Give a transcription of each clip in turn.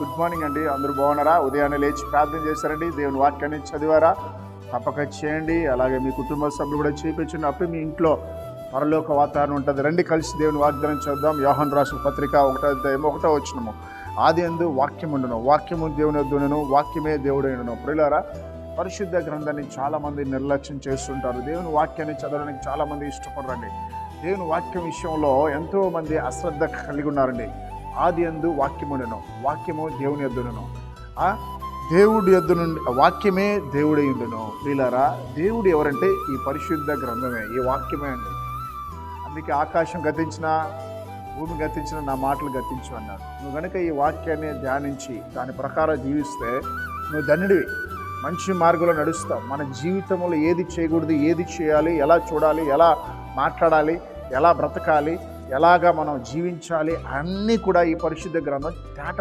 Good morning అండి. అందరూ బాగున్నారా? ఉదయాన్నే లేచి ప్రార్థన చేశారండి. దేవుని వాక్యాన్ని చదివారా? తప్పక చేయండి. అలాగే మీ కుటుంబ సభ్యులు కూడా చేయించండి అప్పుడు మీ ఇంట్లో పరలోక వాతావరణం ఉంటుంది. రండి కలిసి దేవుని వాగ్దానం చేద్దాం. యోహన్ రాసిన పత్రిక ఒకటో అధ్యాయం ఒకటో వచ్చినము ఆది అందు వాక్యం ఉండను. వాక్యము దేవుని వద్దునను వాక్యమే దేవుడైనను ప్రియులారా పరిశుద్ధ గ్రంథాన్ని చాలామంది నిర్లక్ష్యం చేస్తుంటారు. దేవుని వాక్యాన్ని చదవడానికి చాలామంది ఇష్టపడరండి. దేవుని వాక్యం విషయంలో ఎంతోమంది అశ్రద్ధ కలిగి ఉన్నారండి. ఆది ఎందు వాక్యముండెను వాక్యము దేవుని ఎద్దునను ఆ దేవుడి ఎద్దు నుండి వాక్యమే దేవుడై ఉండును. వీళ్ళారా దేవుడు ఎవరంటే ఈ పరిశుద్ధ గ్రంథమే ఈ వాక్యమే అండి. అందుకే ఆకాశం గతించిన భూమి గతించిన నా మాటలు గతించు అన్నాడు. నువ్వు కనుక ఈ వాక్యాన్ని ధ్యానించి దాని ప్రకారం జీవిస్తే నువ్వు ధన్యుడివి. మంచి మార్గంలో నడుస్తావు. మన జీవితంలో ఏది చేయకూడదు ఏది చేయాలి ఎలా చూడాలి ఎలా మాట్లాడాలి ఎలా బ్రతకాలి ఎలాగా మనం జీవించాలి అన్నీ కూడా ఈ పరిశుద్ధ గ్రంథం తేట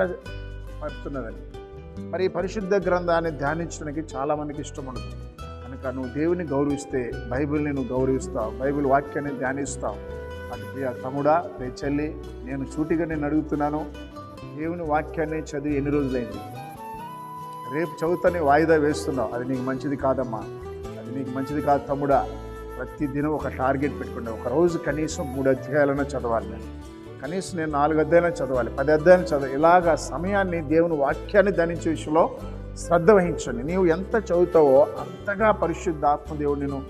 పడుతున్నదండి మరి ఈ పరిశుద్ధ గ్రంథాన్ని ధ్యానించడానికి చాలామందికి ఇష్టం ఉండదు. కనుక నువ్వు దేవుని గౌరవిస్తే బైబిల్ని నువ్వు గౌరవిస్తావు బైబిల్ వాక్యాన్ని ధ్యానిస్తావు. అది ప్రియ తమ్ముడా ప్రియ చెల్లి నేను సూటిగా నేను అడుగుతున్నాను. దేవుని వాక్యాన్ని చదివి ఎన్ని రోజులైంది? రేపు చదువుతానే వాయిదా వేస్తున్నావు. అది నీకు మంచిది కాదమ్మా. అది నీకు మంచిది కాదు తమ్ముడా. ప్రతిదినం ఒక టార్గెట్ పెట్టుకుండే ఒక రోజు కనీసం మూడు అధ్యాయాలన్నా చదవాలి. నేను కనీసం నేను నాలుగు అధ్యాయాలు చదవాలి. పది అధ్యాయాలు చదవాలి. ఇలాగా సమయాన్ని దేవుని వాక్యాన్ని ధ్యానించే విషయంలో శ్రద్ధ వహించండి. నీవు ఎంత చదువుతావో అంతగా పరిశుద్ధ ఆత్మదేవుడు నేను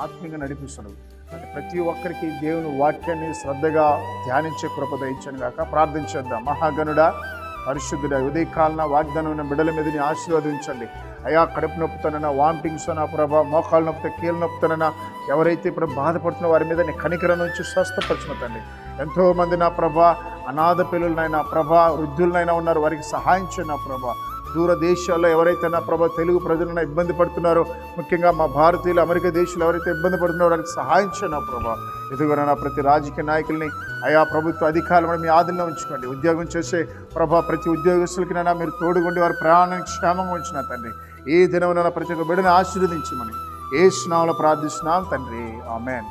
ఆత్మీయంగా నడిపిస్తాడు. అంటే ప్రతి ఒక్కరికి దేవుని వాక్యాన్ని శ్రద్ధగా ధ్యానించే కృప దయించను గాక. ప్రార్థించేద్దాం మహాగనుడ పరిశుద్ధుడ ఉదయకాలన వాగ్దానం బిడ్డల మీద ఆశీర్వదించండి అయా కడుపు నొప్పుతానన్నా వామిటింగ్స్ నా ప్రభా మోకాలు నొప్పితే కీళ్ళ నొప్పుతానన్నా ఎవరైతే ఇప్పుడు బాధపడుతున్న వారి మీద నీ కనికరం నుంచి స్వస్థపరచుమతండి ఎంతో ఎంతోమంది నా ప్రభా అనాథ పిల్లలనైనా ప్రభా వృద్ధులనైనా ఉన్నారు వారికి సహాయం నా ప్రభా. దూర దేశాల్లో ఎవరైతే నా ప్రభా తెలుగు ప్రజలను ఇబ్బంది పడుతున్నారో ముఖ్యంగా మా భారతీయులు అమెరికా దేశాలు ఎవరైతే ఇబ్బంది పడుతున్నారో వారికి సహాయించు నా ప్రభా. ఎదుగున ప్రతి రాజకీయ నాయకుల్ని ఆయా ప్రభుత్వ అధికారులను మీ ఆధీనంలో ఉంచుకోండి. ఉద్యోగం చేసే ప్రభా ప్రతి ఉద్యోగస్తులకి నైనా మీరు తోడుగుండి వారి ప్రయాణానికి క్షేమంగా ఉంచిన తండ్రి. ఏ దినమున ప్రతి ఒక్క బిడ్డను ఆశీర్వదించమని ఏ స్నామంలో ప్రార్థిస్తున్నాం తండ్రి. ఆమెన్.